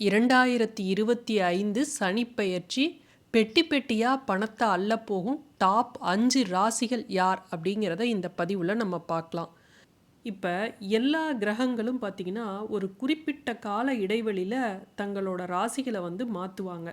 இரண்டாயிரத்தி இருபத்தி ஐந்து சனிப்பெயர்ச்சி பெட்டி பெட்டியாக பணத்தை அள்ள போகும் டாப் அஞ்சு ராசிகள் யார் அப்படிங்கிறத இந்த பதிவில் நம்ம பார்க்கலாம். இப்போ எல்லா கிரகங்களும் பார்த்திங்கன்னா ஒரு குறிப்பிட்ட கால இடைவெளியில் தங்களோட ராசிகளை வந்து மாற்றுவாங்க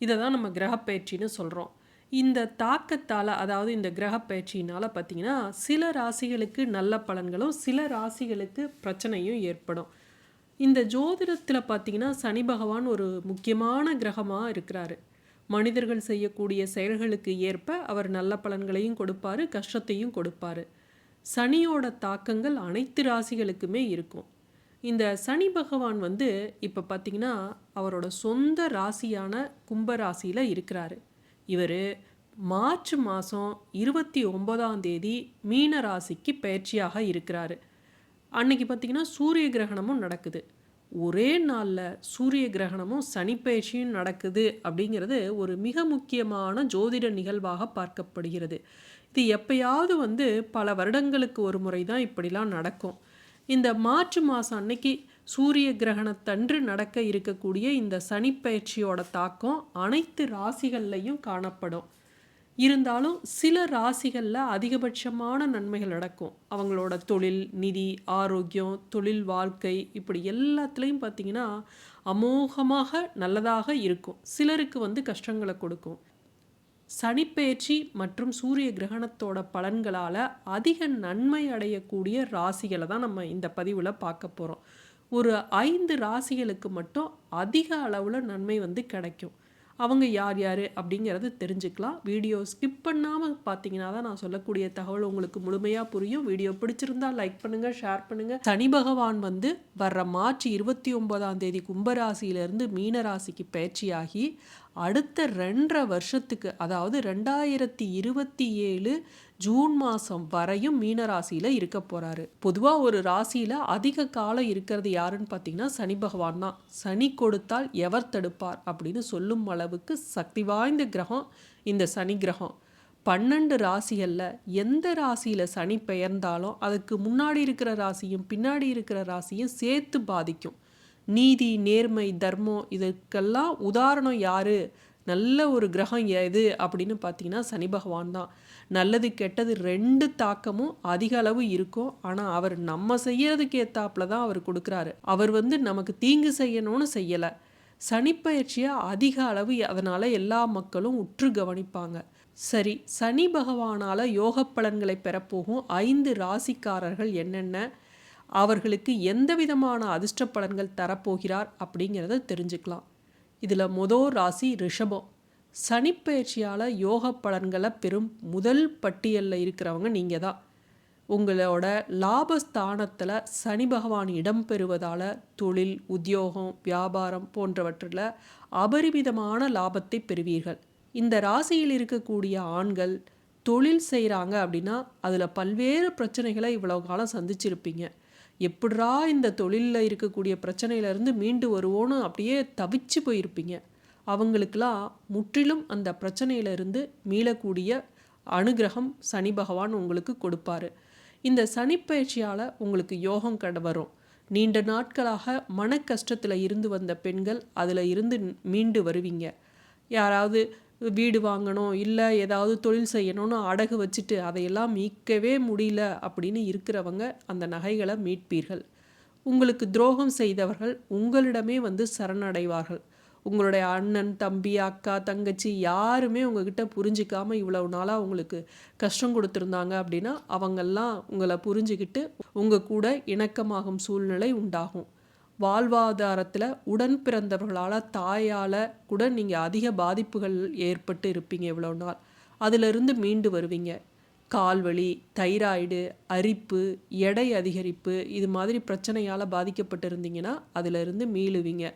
இதை தான் நம்ம கிரகப்பெயர்ச்சின்னு சொல்கிறோம் இந்த தாக்கத்தால் அதாவது இந்த கிரகப்பெயர்ச்சினால் பார்த்திங்கன்னா சில ராசிகளுக்கு நல்ல பலன்களும் சில ராசிகளுக்கு பிரச்சனையும் ஏற்படும். இந்த ஜோதிடத்தில் பார்த்தீங்கன்னா சனி பகவான் ஒரு முக்கியமான கிரகமாக இருக்கிறாரு. மனிதர்கள் செய்யக்கூடிய செயல்களுக்கு ஏற்ப அவர் நல்ல பலன்களையும் கொடுப்பாரு கஷ்டத்தையும் கொடுப்பாரு. சனியோட தாக்கங்கள் அனைத்து ராசிகளுக்குமே இருக்கும். இந்த சனி பகவான் வந்து இப்போ பார்த்தீங்கன்னா அவரோட சொந்த ராசியான கும்ப ராசியில் இருக்கிறாரு. இவர் மார்ச் மாதம் இருபத்தி ஒன்பதாம் தேதி மீன ராசிக்கு பயிற்சியாக இருக்கிறாரு. அன்னைக்கு பார்த்திங்கன்னா சூரிய கிரகணமும் நடக்குது. ஒரே நாளில் சூரிய கிரகணமும் சனிப்பெயர்ச்சியும் நடக்குது அப்படிங்கிறது ஒரு மிக முக்கியமான ஜோதிட நிகழ்வாக பார்க்கப்படுகிறது. இது எப்பயாவது வந்து பல வருடங்களுக்கு ஒரு முறை தான் இப்படிலாம் நடக்கும். இந்த மார்ச் மாதம் அன்னைக்கு சூரிய கிரகணத்தன்று நடக்க இருக்கக்கூடிய இந்த சனிப்பெயர்ச்சியோட தாக்கம் அனைத்து ராசிகள்லையும் காணப்படும். இருந்தாலும் சில ராசிகளில் அதிகபட்சமான நன்மைகள் நடக்கும். அவங்களோட தொழில் நிதி ஆரோக்கியம் தொழில் வாழ்க்கை இப்படி எல்லாத்துலேயும் பார்த்தீங்கன்னா அமோகமாக நல்லதாக இருக்கும். சிலருக்கு வந்து கஷ்டங்களை கொடுக்கும். சனிப்பெயர்ச்சி மற்றும் சூரிய கிரகணத்தோட பலன்களால் அதிக நன்மை அடையக்கூடிய ராசிகளை தான் நம்ம இந்த பதிவில் பார்க்க போகிறோம் ஒரு ஐந்து ராசிகளுக்கு மட்டும் அதிக அளவில் நன்மை வந்து கிடைக்கும். அவங்க யார் யார் அப்படிங்கிறது தெரிஞ்சுக்கலாம். வீடியோ ஸ்கிப் பண்ணாமல் பார்த்தீங்கன்னா தான் நான் சொல்லக்கூடிய தகவல் உங்களுக்கு முழுமையாக புரியும். வீடியோ பிடிச்சிருந்தா லைக் பண்ணுங்கள் ஷேர் பண்ணுங்கள் சனி பகவான் வந்து வர்ற மார்ச் இருபத்தி ஒன்பதாம் தேதி கும்பராசியிலேருந்து மீனராசிக்கு பயிற்சியாகி அடுத்த ரெண்டரை வருஷத்துக்கு அதாவது ரெண்டாயிரத்தி இருபத்தி ஏழு ஜூன் மாதம் வரையும் மீன ராசியில் இருக்க போகிறாரு பொதுவாக ஒரு ராசியில் அதிக காலம் இருக்கிறது யாருன்னு பார்த்தீங்கன்னா சனி பகவான் தான். சனி கொடுத்தால் எவர் தடுப்பார் அப்படின்னு சொல்லும் அளவுக்கு சக்தி வாய்ந்த கிரகம் இந்த சனி கிரகம். பன்னெண்டு ராசிகளில் எந்த ராசியில் சனி பெயர்ந்தாலும் அதுக்கு முன்னாடி இருக்கிற ராசியும் பின்னாடி இருக்கிற ராசியும் சேர்த்து பாதிக்கும். நீதி நேர்மை தர்மம் இதுக்கெல்லாம் உதாரணம் யார்? நல்ல ஒரு கிரகம் எது? அப்படின்னு பார்த்தீங்கன்னா சனி பகவான் தான். நல்லது கெட்டது ரெண்டு தாக்கமும் அதிக அளவு இருக்கும். ஆனால் அவர் நம்ம செய்யறதுக்கு ஏத்தாப்புல தான் அவர் கொடுக்குறாரு. அவர் வந்து நமக்கு தீங்கு செய்யணும்னு செய்யலை. சனிப்பயிற்சியை அதிக அளவு அதனால் எல்லா மக்களும் உற்று கவனிப்பாங்க. சரி சனி பகவானால் யோக பலன்களை பெறப்போகும் ஐந்து ராசிக்காரர்கள் என்னென்ன? அவர்களுக்கு எந்த விதமான அதிர்ஷ்ட பலன்கள் தரப்போகிறார் அப்படிங்கிறத தெரிஞ்சுக்கலாம். இதில் முதல் ராசி ரிஷபம். சனிப்பயிற்சியால் யோக பலன்களை பெறும் முதல் பட்டியலில் இருக்கிறவங்க நீங்கள் தான் உங்களோட லாபஸ்தானத்தில் சனி பகவான் இடம் பெறுவதால் தொழில் உத்தியோகம் வியாபாரம் போன்றவற்றில் அபரிமிதமான லாபத்தை பெறுவீர்கள். இந்த ராசியில் இருக்கக்கூடிய ஆண்கள் தொழில் செய்கிறாங்க அப்படின்னா அதில் பல்வேறு பிரச்சனைகளை இவ்வளோ காலம் சந்திச்சிருப்பீங்க. எப்படா இந்த தொழிலில் இருக்கக்கூடிய பிரச்சனையிலேருந்து மீண்டு வருவோன்னு அப்படியே தவிச்சு போயிருப்பீங்க. அவங்களுக்கெல்லாம் முற்றிலும் அந்த பிரச்சனையிலிருந்து மீளக்கூடிய அனுகிரகம் சனி பகவான் உங்களுக்கு கொடுப்பாரு. இந்த சனிப்பயிற்சியால் உங்களுக்கு யோகம் கட வரும். நீண்ட நாட்களாக மன கஷ்டத்தில் இருந்து வந்த பெண்கள் அதில் இருந்து மீண்டு வருவீங்க. யாராவது வீடு வாங்கணும் இல்லை ஏதாவது தொழில் செய்யணும்னு அடகு வச்சுட்டு அதையெல்லாம் மீட்கவே முடியல அப்படின்னு இருக்கிறவங்க அந்த நகைகளை மீட்பீர்கள். உங்களுக்கு துரோகம் செய்தவர்கள் உங்களிடமே வந்து சரணடைவார்கள். உங்களுடைய அண்ணன் தம்பி அக்கா தங்கச்சி யாருமே உங்ககிட்ட புரிஞ்சிக்காமல் இவ்வளவு நாளாக உங்களுக்கு கஷ்டம் கொடுத்துருந்தாங்க அப்படின்னா அவங்கெல்லாம் உங்களை புரிஞ்சுக்கிட்டு உங்கள் கூட இணக்கமாகும் சூழ்நிலை உண்டாகும். வாழ்வாதாரத்தில் உடன் பிறந்தவர்களால் தாயால் கூட நீங்கள் அதிக பாதிப்புகள் ஏற்பட்டு இருப்பீங்க இவ்வளோ நாள். அதிலிருந்து மீண்டு வருவீங்க. கால்வலி தைராய்டு அரிப்பு எடை அதிகரிப்பு இது மாதிரி பிரச்சனையால் பாதிக்கப்பட்டு இருந்தீங்கன்னா அதிலிருந்து மீளுவீங்க.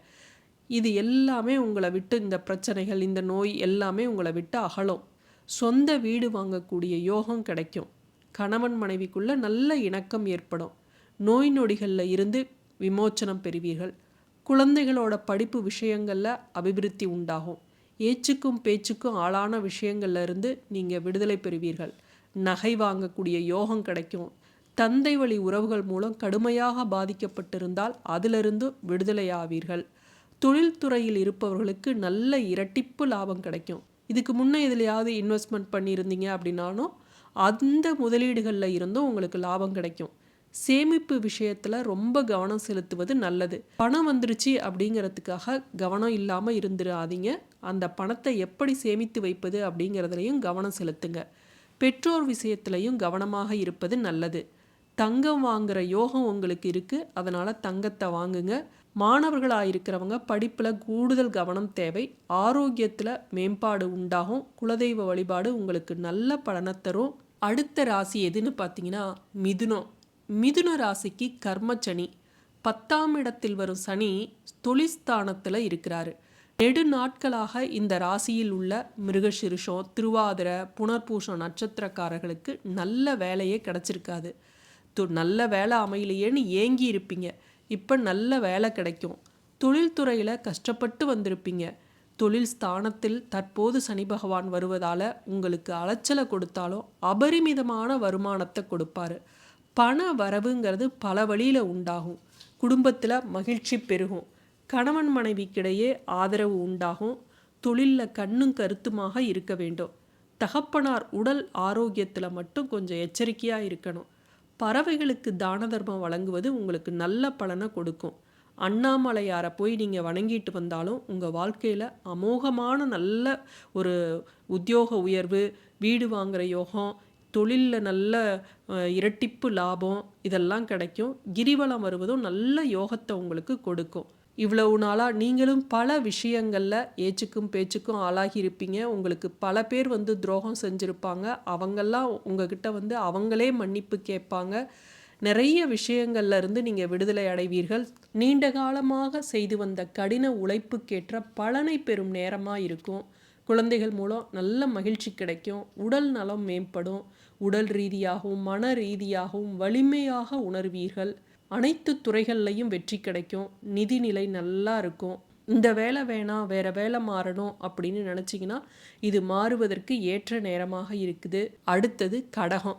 இது எல்லாமே உங்களை விட்டு இந்த பிரச்சனைகள் இந்த நோய் எல்லாமே உங்களை விட்டு அகலும். சொந்த வீடு வாங்கக்கூடிய யோகம் கிடைக்கும். கணவன் மனைவிக்குள்ள நல்ல இணக்கம் ஏற்படும். நோய் நொடிகளில் இருந்து விமோச்சனம் பெறுவீர்கள். குழந்தைகளோட படிப்பு விஷயங்களில் அபிவிருத்தி உண்டாகும். ஏச்சுக்கும் பேச்சுக்கும் ஆளான விஷயங்கள்லேருந்து நீங்கள் விடுதலை பெறுவீர்கள். நகை வாங்கக்கூடிய யோகம் கிடைக்கும். தந்தை வழி உறவுகள் மூலம் கடுமையாக பாதிக்கப்பட்டிருந்தால் அதிலிருந்து விடுதலையாவீர்கள். தொழில்துறையில் இருப்பவர்களுக்கு நல்ல இரட்டிப்பு லாபம் கிடைக்கும். இதுக்கு முன்னே எதுலையாவது இன்வெஸ்ட்மெண்ட் பண்ணியிருந்தீங்க அப்படின்னாலும் அந்த முதலீடுகளில் இருந்தும் உங்களுக்கு லாபம் கிடைக்கும். சேமிப்பு விஷயத்தில் ரொம்ப கவனம் செலுத்துவது நல்லது. பணம் வந்துருச்சு அப்படிங்கிறதுக்காக கவனம் இல்லாமல் இருந்துடாதீங்க அந்த பணத்தை எப்படி சேமித்து வைப்பது அப்படிங்கிறதுலையும் கவனம் செலுத்துங்க. பெற்றோர் விஷயத்திலையும் கவனமாக இருப்பது நல்லது. தங்கம் வாங்குகிற யோகம் உங்களுக்கு இருக்குது அதனால் தங்கத்தை வாங்குங்க. மாணவர்களாக இருக்கிறவங்க படிப்பில் கூடுதல் கவனம் தேவை. ஆரோக்கியத்தில் மேம்பாடு உண்டாகும். குலதெய்வ வழிபாடு உங்களுக்கு நல்ல பலனை தரும். அடுத்த ராசி எதுன்னு பார்த்தீங்கன்னா மிதுனம். மிதுன ராசிக்கு கர்மச்சனி பத்தாம் இடத்தில் வரும் சனி தொழிஸ்தானத்தில் இருக்கிறாரு. நெடு நாட்களாக இந்த ராசியில் உள்ள மிருகசிருஷம் திருவாதிர புனர்பூஷம் நட்சத்திரக்காரர்களுக்கு நல்ல வேலையே கிடச்சிருக்காது. து நல்ல வேலை அமையலையேன்னு ஏங்கி இருப்பீங்க. இப்போ நல்ல வேலை கிடைக்கும். தொழில்துறையில் கஷ்டப்பட்டு வந்திருப்பீங்க. தொழில் ஸ்தானத்தில் தற்போது சனி பகவான் வருவதால் உங்களுக்கு அலைச்சலை கொடுத்தாலும் அபரிமிதமான வருமானத்தை கொடுப்பாரு. பண வரவுங்கிறது பல வழியில் உண்டாகும். குடும்பத்தில் மகிழ்ச்சி பெருகும். கணவன் மனைவிக்கிடையே ஆதரவு உண்டாகும். தொழிலில் கண்ணும் கருத்துமாக இருக்க வேண்டும். தகப்பனார் உடல் ஆரோக்கியத்தில் மட்டும் கொஞ்சம் எச்சரிக்கையாக இருக்கணும். பறவைகளுக்கு தான தர்மம் வழங்குவது உங்களுக்கு நல்ல பலனை கொடுக்கும். அண்ணாமலையாரை போய் நீங்கள் வணங்கிட்டு வந்தாலும் உங்கள் வாழ்க்கையில் அமோகமான நல்ல ஒரு உத்தியோக உயர்வு வீடு வாங்குகிற யோகம் தொழிலில் நல்ல இரட்டிப்பு லாபம் இதெல்லாம் கிடைக்கும். கிரிவலம் வருவதும் நல்ல யோகத்தை உங்களுக்கு கொடுக்கும். இவ்வளவு நாளாக நீங்களும் பல விஷயங்களில் ஏச்சுக்கும் பேச்சுக்கும் ஆளாகி இருப்பீங்க. உங்களுக்கு பல பேர் வந்து துரோகம் செஞ்சுருப்பாங்க. அவங்கெல்லாம் உங்ககிட்ட வந்து அவங்களே மன்னிப்பு கேட்பாங்க. நிறைய விஷயங்கள்ல இருந்து நீங்கள் விடுதலை அடைவீர்கள். நீண்ட காலமாக செய்து வந்த கடின உழைப்புக்கேற்ற பலனை பெறும் நேரமாக இருக்கும். குழந்தைகள் மூலம் நல்ல மகிழ்ச்சி கிடைக்கும். உடல் நலம் மேம்படும். உடல் ரீதியாகவும் மன ரீதியாகவும் வலிமையாக உணர்வீர்கள். அனைத்து துறைகள்லையும் வெற்றி கிடைக்கும். நிதிநிலை நல்லா இருக்கும். இந்த வேலை வேணாம் வேற வேலை மாறணும் அப்படின்னு நினச்சிங்கன்னா இது மாறுவதற்கு ஏற்ற நேரமாக இருக்குது. அடுத்தது கடகம்.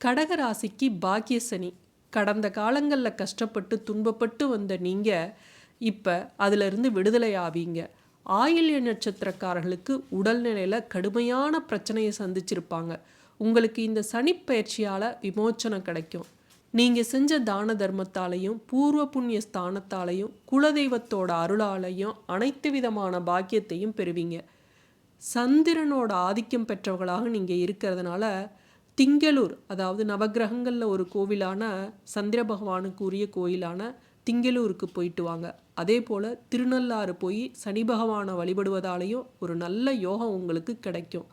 கடக ராசிக்கு பாக்கியசனி கடந்த காலங்களில் கஷ்டப்பட்டு துன்பப்பட்டு வந்த நீங்கள் இப்போ அதிலிருந்து விடுதலை ஆவீங்க. ஆயில்ய நட்சத்திரக்காரர்களுக்கு உடல்நிலையில் கடுமையான பிரச்சனையை சந்திச்சிருப்பாங்க. உங்களுக்கு இந்த சனிப்பயிற்சியால் விமோச்சனம் கிடைக்கும். நீங்கள் செஞ்ச தான தர்மத்தாலையும் பூர்வ புண்ணிய ஸ்தானத்தாலையும் குலதெய்வத்தோட அருளாலையும் அனைத்து விதமான பாக்கியத்தையும் பெறுவீங்க. சந்திரனோட ஆதிக்கம் பெற்றவர்களாக நீங்கள் இருக்கிறதுனால திங்களூர் அதாவது நவகிரகங்களில் ஒரு கோவிலான சந்திர பகவானுக்கு உரிய கோயிலான திங்களூருக்கு போயிட்டு வாங்க. அதே போல் திருநள்ளாறு போய் சனி பகவானை வழிபடுவதாலேயும் ஒரு நல்ல யோகம் உங்களுக்கு கிடைக்கும்.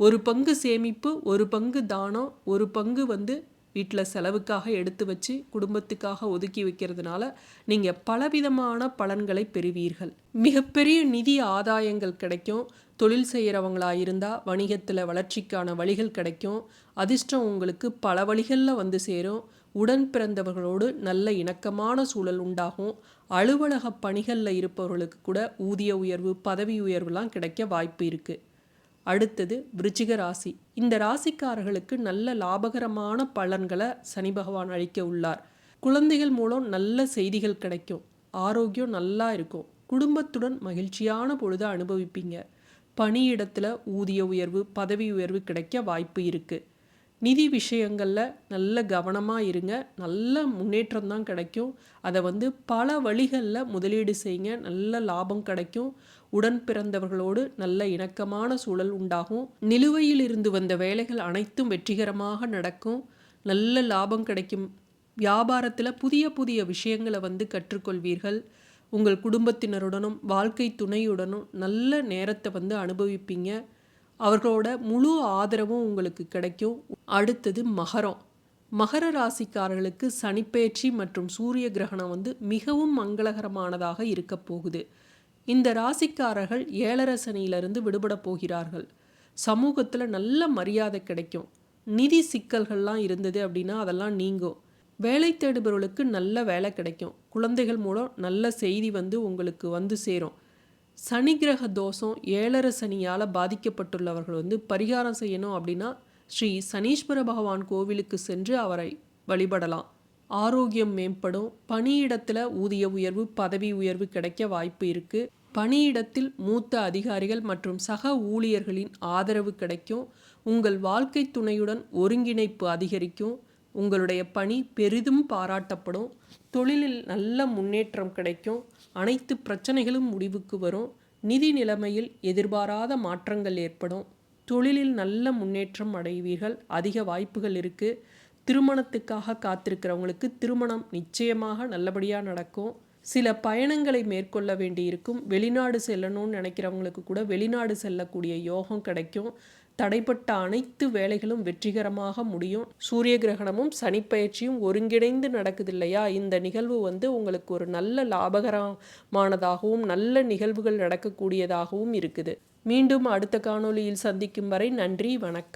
ஒரு பங்கு சேமிப்பு ஒரு பங்கு தானம் ஒரு பங்கு வந்து வீட்டில் செலவுக்காக எடுத்து வச்சு குடும்பத்துக்காக ஒதுக்கி வைக்கிறதுனால நீங்கள் பலவிதமான பலன்களை பெறுவீர்கள். மிகப்பெரிய நிதி ஆதாயங்கள் கிடைக்கும். தொழில் செய்கிறவங்களா இருந்தால் வணிகத்தில் வளர்ச்சிக்கான வழிகள் கிடைக்கும். அதிர்ஷ்டம் உங்களுக்கு பல வழிகளில் வந்து சேரும். உடன் பிறந்தவர்களோடு நல்ல இணக்கமான சூழல் உண்டாகும். அலுவலக பணிகளில் இருப்பவர்களுக்கு கூட ஊதிய உயர்வு பதவி உயர்வுலாம் கிடைக்க வாய்ப்பு இருக்குது அடுத்தது விருச்சிக ராசி. இந்த ராசிக்காரர்களுக்கு நல்ல லாபகரமான பலன்களை சனி பகவான் அளிக்க உள்ளார். குழந்தைகள் மூலம் நல்ல செய்திகள் கிடைக்கும். ஆரோக்கியம் நல்லா இருக்கும். குடும்பத்துடன் மகிழ்ச்சியான பொழுதை அனுபவிப்பீங்க. பணியிடத்தில் ஊதிய உயர்வு பதவி உயர்வு கிடைக்க வாய்ப்பு இருக்குது நிதி விஷயங்களில் நல்ல கவனமாக இருங்க. நல்ல முன்னேற்றம் தான் கிடைக்கும். அதை வந்து பல வழிகளில் முதலீடு செய்யுங்க நல்ல லாபம் கிடைக்கும். உடன் பிறந்தவர்களோடு நல்ல இணக்கமான சூழல் உண்டாகும். நிலுவையில் இருந்து வந்த வேலைகள் அனைத்தும் வெற்றிகரமாக நடக்கும். நல்ல லாபம் கிடைக்கும். வியாபாரத்தில் புதிய புதிய விஷயங்களை வந்து கற்றுக்கொள்வீர்கள். உங்கள் குடும்பத்தினருடனும் வாழ்க்கை துணையுடனும் நல்ல நேரத்தை வந்து அனுபவிப்பீங்க. அவர்களோட முழு ஆதரவும் உங்களுக்கு கிடைக்கும். அடுத்தது மகரம். மகர ராசிக்காரர்களுக்கு சனிப்பெயர்ச்சி மற்றும் சூரிய கிரகணம் வந்து மிகவும் மங்களகரமானதாக இருக்க போகுது. இந்த ராசிக்காரர்கள் ஏழரை சனியிலிருந்து விடுபட போகிறார்கள். சமூகத்தில் நல்ல மரியாதை கிடைக்கும். நிதி சிக்கல்கள்லாம் இருந்தது அப்படின்னா அதெல்லாம் நீங்கும். வேலை தேடுபவர்களுக்கு நல்ல வேலை கிடைக்கும். குழந்தைகள் மூலம் நல்ல செய்தி வந்து உங்களுக்கு வந்து சேரும். சனி கிரக தோஷம் ஏழரை சனியால் பாதிக்கப்பட்டுள்ளவர்கள் வந்து பரிகாரம் செய்யணும் அப்படின்னா ஸ்ரீ சனீஸ்வர பகவான் கோவிலுக்கு சென்று அவரை வழிபடலாம். ஆரோக்கியம் மேம்படும். பணியிடத்தில் ஊதிய உயர்வு பதவி உயர்வு கிடைக்க வாய்ப்பு இருக்குது பணியிடத்தில் மூத்த அதிகாரிகள் மற்றும் சக ஊழியர்களின் ஆதரவு கிடைக்கும். உங்கள் வாழ்க்கை துணையுடன் ஒருங்கிணைப்பு அதிகரிக்கும். உங்களுடைய பணி பெரிதும் பாராட்டப்படும். தொழிலில் நல்ல முன்னேற்றம் கிடைக்கும். அனைத்து பிரச்சனைகளும் முடிவுக்கு வரும். நிதி நிலைமையில் எதிர்பாராத மாற்றங்கள் ஏற்படும். தொழிலில் நல்ல முன்னேற்றம் அடைவீர்கள். அதிக வாய்ப்புகள் இருக்குது திருமணத்துக்காக காத்திருக்கிறவங்களுக்கு திருமணம் நிச்சயமாக நல்லபடியாக நடக்கும். சில பயணங்களை மேற்கொள்ள வேண்டியிருக்கும். வெளிநாடு செல்லணும்னு நினைக்கிறவங்களுக்கு கூட வெளிநாடு செல்லக்கூடிய யோகம் கிடைக்கும். தடைப்பட்ட அனைத்து வேலைகளும் வெற்றிகரமாக முடியும். சூரிய கிரகணமும் சனிப்பயிற்சியும் ஒருங்கிணைந்து நடக்குது இல்லையா இந்த நிகழ்வு வந்து உங்களுக்கு ஒரு நல்ல லாபகரமானதாகவும் நல்ல நிகழ்வுகள் நடக்கக்கூடியதாகவும் இருக்குது. மீண்டும் அடுத்த காணொளியில் சந்திக்கும் வரை நன்றி வணக்கம்.